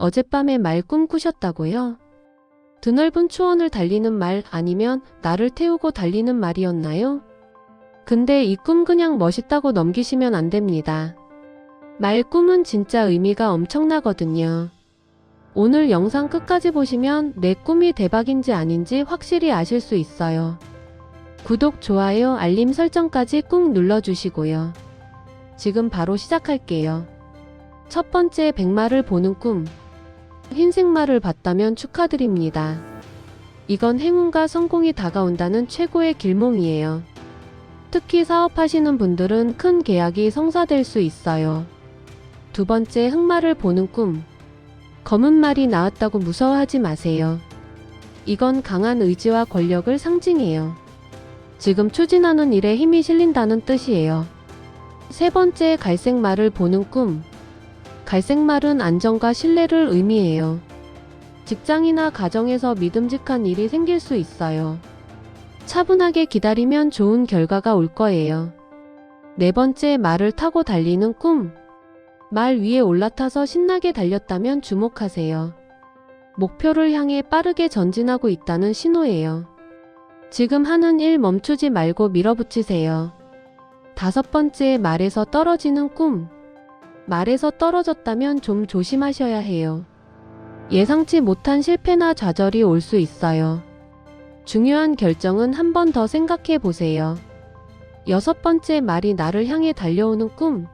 어젯밤에 말 꿈꾸셨다고요? 드넓은 초원을 달리는 말 아니면 나를 태우고 달리는 말이었나요? 근데 이 꿈 그냥 멋있다고 넘기시면 안 됩니다. 말 꿈은 진짜 의미가 엄청나거든요. 오늘 영상 끝까지 보시면 내 꿈이 대박인지 아닌지 확실히 아실 수 있어요. 구독, 좋아요, 알림 설정까지 꾹 눌러주시고요. 지금 바로 시작할게요. 첫 번째 백마를 보는 꿈. 흰색 말을 봤다면 축하드립니다. 이건 행운과 성공이 다가온다는 최고의 길몽이에요. 특히 사업하시는 분들은 큰 계약이 성사될 수 있어요. 두 번째 흑말을 보는 꿈. 검은 말이 나왔다고 무서워하지 마세요. 이건 강한 의지와 권력을 상징해요. 지금 추진하는 일에 힘이 실린다는 뜻이에요. 세 번째 갈색 말을 보는 꿈. 갈색 말은 안정과 신뢰를 의미해요. 직장이나 가정에서 믿음직한 일이 생길 수 있어요. 차분하게 기다리면 좋은 결과가 올 거예요. 네 번째 말을 타고 달리는 꿈. 말 위에 올라타서 신나게 달렸다면 주목하세요. 목표를 향해 빠르게 전진하고 있다는 신호예요. 지금 하는 일 멈추지 말고 밀어붙이세요. 다섯 번째 말에서 떨어지는 꿈. 말에서 떨어졌다면 좀 조심하셔야 해요. 예상치 못한 실패나 좌절이 올 수 있어요. 중요한 결정은 한 번 더 생각해 보세요. 여섯 번째 말이 나를 향해 달려오는 꿈.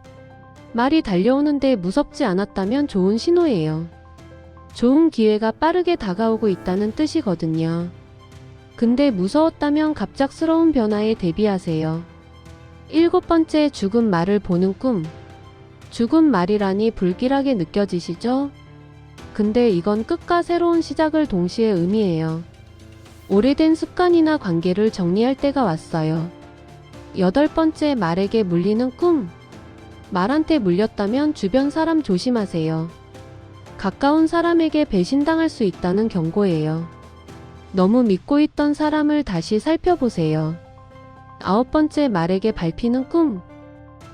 말이 달려오는데 무섭지 않았다면 좋은 신호예요. 좋은 기회가 빠르게 다가오고 있다는 뜻이거든요. 근데 무서웠다면 갑작스러운 변화에 대비하세요. 일곱 번째 죽은 말을 보는 꿈. 죽은 말이라니 불길하게 느껴지시죠? 근데 이건 끝과 새로운 시작을 동시에 의미해요. 오래된 습관이나 관계를 정리할 때가 왔어요. 여덟 번째 말에게 물리는 꿈. 말한테 물렸다면 주변 사람 조심하세요. 가까운 사람에게 배신당할 수 있다는 경고예요. 너무 믿고 있던 사람을 다시 살펴보세요. 아홉 번째 말에게 밟히는 꿈.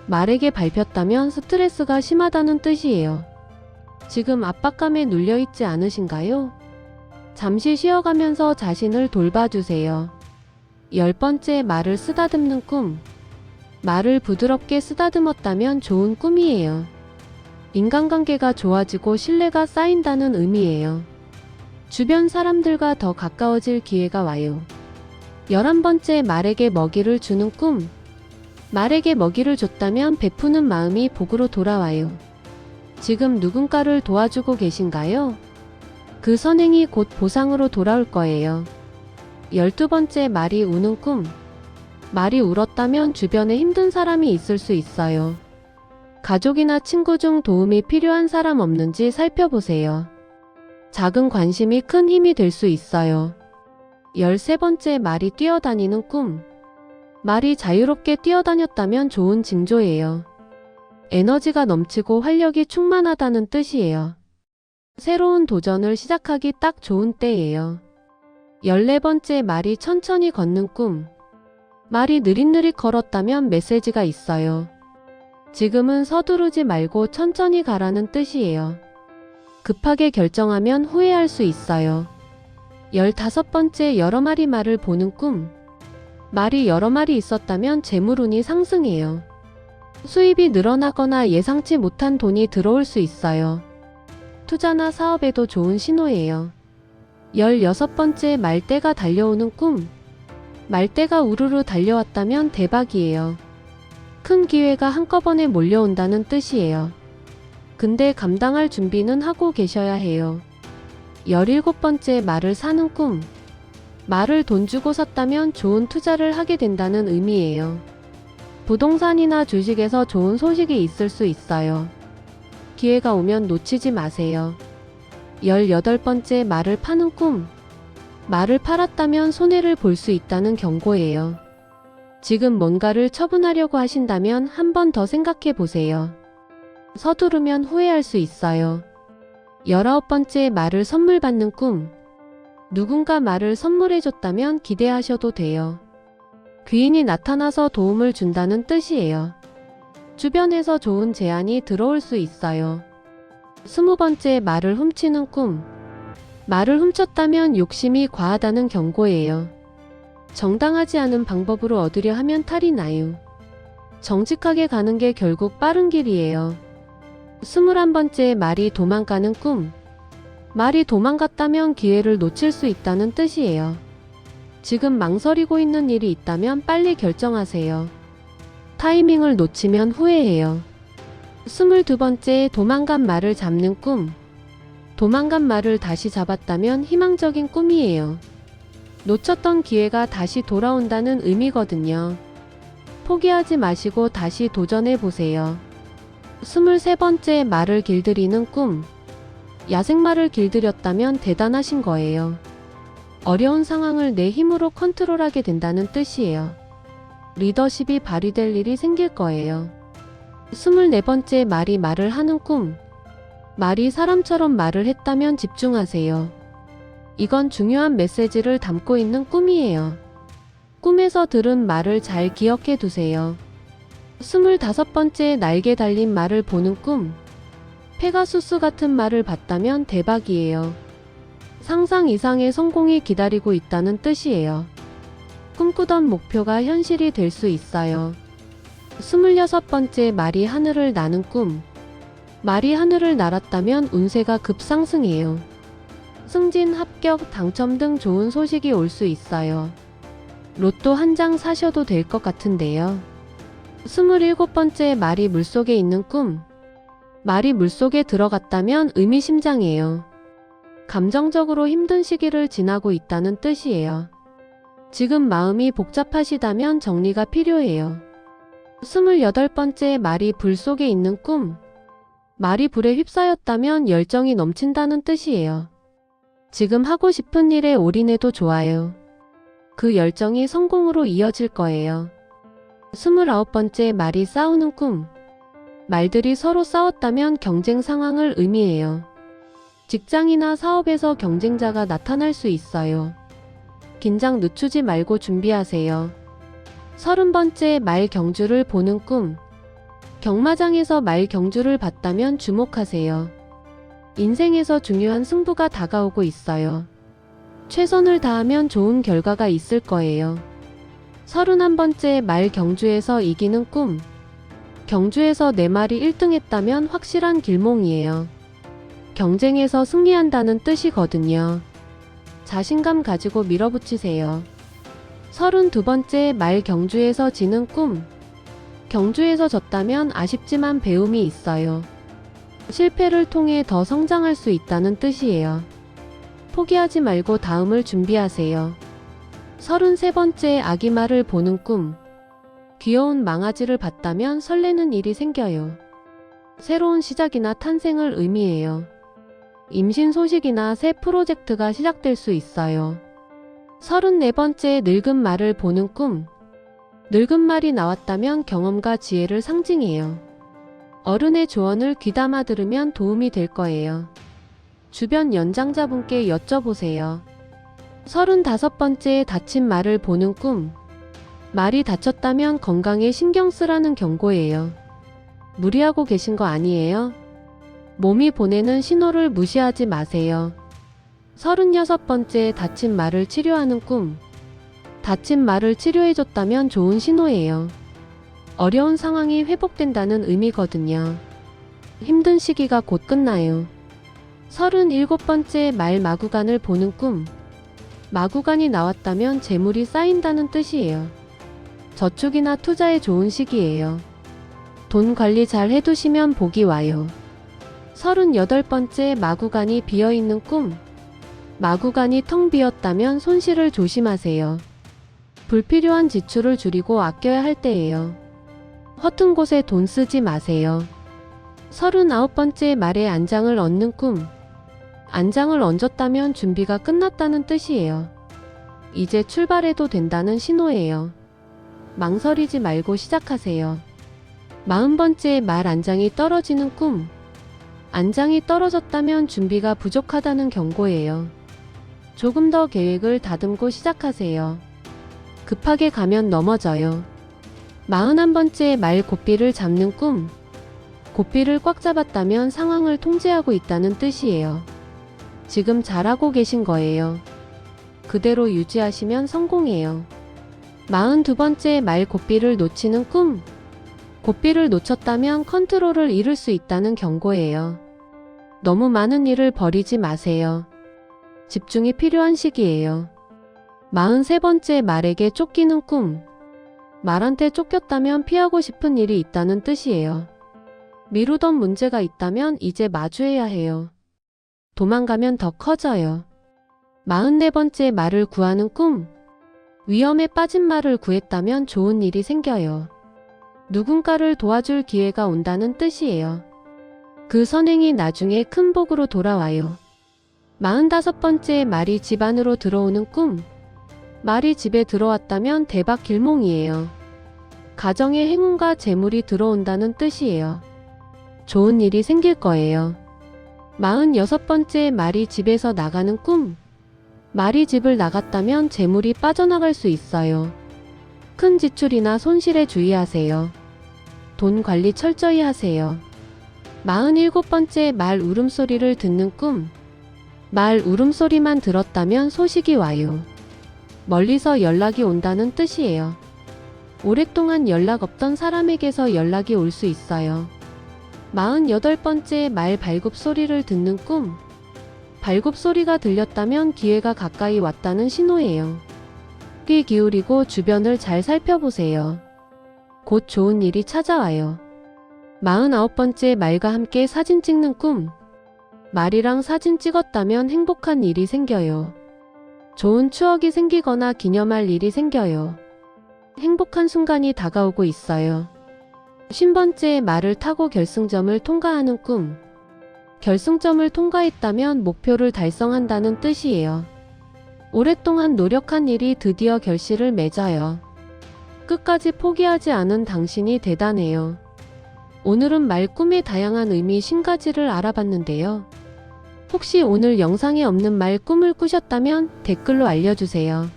말에게 밟혔다면 스트레스가 심하다는 뜻이에요. 지금 압박감에 눌려있지 않으신가요? 잠시 쉬어가면서 자신을 돌봐주세요. 열 번째 말을 쓰다듬는 꿈. 말을 부드럽게 쓰다듬었다면 좋은 꿈이에요. 인간관계가 좋아지고 신뢰가 쌓인다는 의미예요. 주변 사람들과 더 가까워질 기회가 와요. 열한 번째 말에게 먹이를 주는 꿈. 말에게 먹이를 줬다면 베푸는 마음이 복으로 돌아와요. 지금 누군가를 도와주고 계신가요? 그 선행이 곧 보상으로 돌아올 거예요. 열두 번째 말이 우는 꿈. 말이 울었다면 주변에 힘든 사람이 있을 수 있어요. 가족이나 친구 중 도움이 필요한 사람 없는지 살펴보세요. 작은 관심이 큰 힘이 될 수 있어요. 열세 번째 말이 뛰어다니는 꿈. 말이 자유롭게 뛰어다녔다면 좋은 징조예요. 에너지가 넘치고 활력이 충만하다는 뜻이에요. 새로운 도전을 시작하기 딱 좋은 때예요. 14번째 말이 천천히 걷는 꿈. 말이 느릿느릿 걸었다면 메시지가 있어요. 지금은 서두르지 말고 천천히 가라는 뜻이에요. 급하게 결정하면 후회할 수 있어요. 15번째 여러 마리 말을 보는 꿈. 말이 여러 마리 있었다면 재물운이 상승해요. 수입이 늘어나거나 예상치 못한 돈이 들어올 수 있어요. 투자나 사업에도 좋은 신호예요. 16번째 말대가 달려오는 꿈. 말대가 우르르 달려왔다면 대박이에요. 큰 기회가 한꺼번에 몰려온다는 뜻이에요. 근데 감당할 준비는 하고 계셔야 해요. 17번째 말을 사는 꿈. 말을 돈 주고 샀다면 좋은 투자를 하게 된다는 의미예요. 부동산이나 주식에서 좋은 소식이 있을 수 있어요. 기회가 오면 놓치지 마세요. 18번째 말을 파는 꿈. 말을 팔았다면 손해를 볼 수 있다는 경고예요. 지금 뭔가를 처분하려고 하신다면 한 번 더 생각해 보세요. 서두르면 후회할 수 있어요. 19번째 말을 선물 받는 꿈. 누군가 말을 선물해줬다면 기대하셔도 돼요. 귀인이 나타나서 도움을 준다는 뜻이에요. 주변에서 좋은 제안이 들어올 수 있어요. 스무 번째 말을 훔치는 꿈. 말을 훔쳤다면 욕심이 과하다는 경고예요. 정당하지 않은 방법으로 얻으려 하면 탈이 나요. 정직하게 가는 게 결국 빠른 길이에요. 스물한 번째 말이 도망가는 꿈. 말이 도망갔다면 기회를 놓칠 수 있다는 뜻이에요. 지금 망설이고 있는 일이 있다면 빨리 결정하세요. 타이밍을 놓치면 후회해요. 스물두 번째 도망간 말을 잡는 꿈. 도망간 말을 다시 잡았다면 희망적인 꿈이에요. 놓쳤던 기회가 다시 돌아온다는 의미거든요. 포기하지 마시고 다시 도전해 보세요. 스물세 번째 말을 길들이는 꿈. 야생말을 길들였다면 대단하신 거예요. 어려운 상황을 내 힘으로 컨트롤하게 된다는 뜻이에요. 리더십이 발휘될 일이 생길 거예요. 스물네 번째 말이 말을 하는 꿈. 말이 사람처럼 말을 했다면 집중하세요. 이건 중요한 메시지를 담고 있는 꿈이에요. 꿈에서 들은 말을 잘 기억해 두세요. 스물다섯 번째 날개 달린 말을 보는 꿈. 페가수스 같은 말을 봤다면 대박이에요. 상상 이상의 성공이 기다리고 있다는 뜻이에요. 꿈꾸던 목표가 현실이 될 수 있어요. 스물여섯 번째 말이 하늘을 나는 꿈. 말이 하늘을 날았다면 운세가 급상승이에요. 승진, 합격, 당첨 등 좋은 소식이 올 수 있어요. 로또 한 장 사셔도 될 것 같은데요. 스물일곱 번째 말이 물속에 있는 꿈. 말이 물속에 들어갔다면 의미심장이에요. 감정적으로 힘든 시기를 지나고 있다는 뜻이에요. 지금 마음이 복잡하시다면 정리가 필요해요. 스물여덟 번째 말이 불 속에 있는 꿈. 말이 불에 휩싸였다면 열정이 넘친다는 뜻이에요. 지금 하고 싶은 일에 올인해도 좋아요. 그 열정이 성공으로 이어질 거예요. 스물아홉 번째 말이 싸우는 꿈. 말들이 서로 싸웠다면 경쟁 상황을 의미해요. 직장이나 사업에서 경쟁자가 나타날 수 있어요. 긴장 늦추지 말고 준비하세요. 서른 번째 말 경주를 보는 꿈. 경마장에서 말 경주를 봤다면 주목하세요. 인생에서 중요한 승부가 다가오고 있어요. 최선을 다하면 좋은 결과가 있을 거예요. 서른한 번째 말 경주에서 이기는 꿈. 경주에서 내 말이 1등 했다면 확실한 길몽이에요. 경쟁에서 승리한다는 뜻이거든요. 자신감 가지고 밀어붙이세요. 서른두 번째 말 경주에서 지는 꿈. 경주에서 졌다면 아쉽지만 배움이 있어요. 실패를 통해 더 성장할 수 있다는 뜻이에요. 포기하지 말고 다음을 준비하세요. 서른세 번째 아기 말을 보는 꿈. 귀여운 망아지를 봤다면 설레는 일이 생겨요. 새로운 시작이나 탄생을 의미해요. 임신 소식이나 새 프로젝트가 시작될 수 있어요. 34번째 늙은 말을 보는 꿈. 늙은 말이 나왔다면 경험과 지혜를 상징해요. 어른의 조언을 귀담아 들으면 도움이 될 거예요. 주변 연장자분께 여쭤보세요. 35번째 다친 말을 보는 꿈. 말이 다쳤다면 건강에 신경 쓰라는 경고예요. 무리하고 계신 거 아니에요? 몸이 보내는 신호를 무시하지 마세요. 36번째 다친 말을 치료하는 꿈. 다친 말을 치료해줬다면 좋은 신호예요. 어려운 상황이 회복된다는 의미거든요. 힘든 시기가 곧 끝나요. 37번째 말 마구간을 보는 꿈. 마구간이 나왔다면 재물이 쌓인다는 뜻이에요. 저축이나 투자에 좋은 시기예요. 돈 관리 잘 해두시면 복이 와요. 38번째 마구간이 비어있는 꿈. 마구간이 텅 비었다면 손실을 조심하세요. 불필요한 지출을 줄이고 아껴야 할 때예요. 허튼 곳에 돈 쓰지 마세요. 39번째 말에 안장을 얻는 꿈. 안장을 얹었다면 준비가 끝났다는 뜻이에요. 이제 출발해도 된다는 신호예요. 망설이지 말고 시작하세요. 40번째 말 안장이 떨어지는 꿈. 안장이 떨어졌다면 준비가 부족하다는 경고예요. 조금 더 계획을 다듬고 시작하세요. 급하게 가면 넘어져요. 41번째 말 고삐를 잡는 꿈. 고삐를 꽉 잡았다면 상황을 통제하고 있다는 뜻이에요. 지금 잘하고 계신 거예요. 그대로 유지하시면 성공해요. 42번째 말 고삐를 놓치는 꿈. 고삐를 놓쳤다면 컨트롤을 잃을 수 있다는 경고예요. 너무 많은 일을 버리지 마세요. 집중이 필요한 시기예요. 43번째 말에게 쫓기는 꿈. 말한테 쫓겼다면 피하고 싶은 일이 있다는 뜻이에요. 미루던 문제가 있다면 이제 마주해야 해요. 도망가면 더 커져요. 44번째 말을 구하는 꿈. 위험에 빠진 말을 구했다면 좋은 일이 생겨요. 누군가를 도와줄 기회가 온다는 뜻이에요. 그 선행이 나중에 큰 복으로 돌아와요. 45번째 말이 집 안으로 들어오는 꿈. 말이 집에 들어왔다면 대박 길몽이에요. 가정에 행운과 재물이 들어온다는 뜻이에요. 좋은 일이 생길 거예요. 46번째 말이 집에서 나가는 꿈. 말이 집을 나갔다면 재물이 빠져나갈 수 있어요. 큰 지출이나 손실에 주의하세요. 돈 관리 철저히 하세요. 47번째 말 울음소리를 듣는 꿈. 말 울음소리만 들었다면 소식이 와요. 멀리서 연락이 온다는 뜻이에요. 오랫동안 연락 없던 사람에게서 연락이 올 수 있어요. 48번째 말 발굽 소리를 듣는 꿈. 발굽 소리가 들렸다면 기회가 가까이 왔다는 신호예요. 귀 기울이고 주변을 잘 살펴보세요. 곧 좋은 일이 찾아와요. 49번째 말과 함께 사진 찍는 꿈. 말이랑 사진 찍었다면 행복한 일이 생겨요. 좋은 추억이 생기거나 기념할 일이 생겨요. 행복한 순간이 다가오고 있어요. 50번째 말을 타고 결승점을 통과하는 꿈. 결승점을 통과했다면 목표를 달성한다는 뜻이에요. 오랫동안 노력한 일이 드디어 결실을 맺어요. 끝까지 포기하지 않은 당신이 대단해요. 오늘은 말 꿈의 다양한 의미 50가지를 알아봤는데요. 혹시 오늘 영상에 없는 말 꿈을 꾸셨다면 댓글로 알려주세요.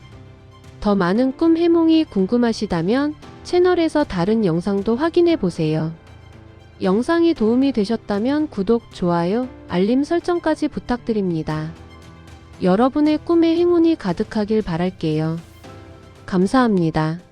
더 많은 꿈 해몽이 궁금하시다면 채널에서 다른 영상도 확인해 보세요. 영상이 도움이 되셨다면 구독, 좋아요, 알림 설정까지 부탁드립니다. 여러분의 꿈에 행운이 가득하길 바랄게요. 감사합니다.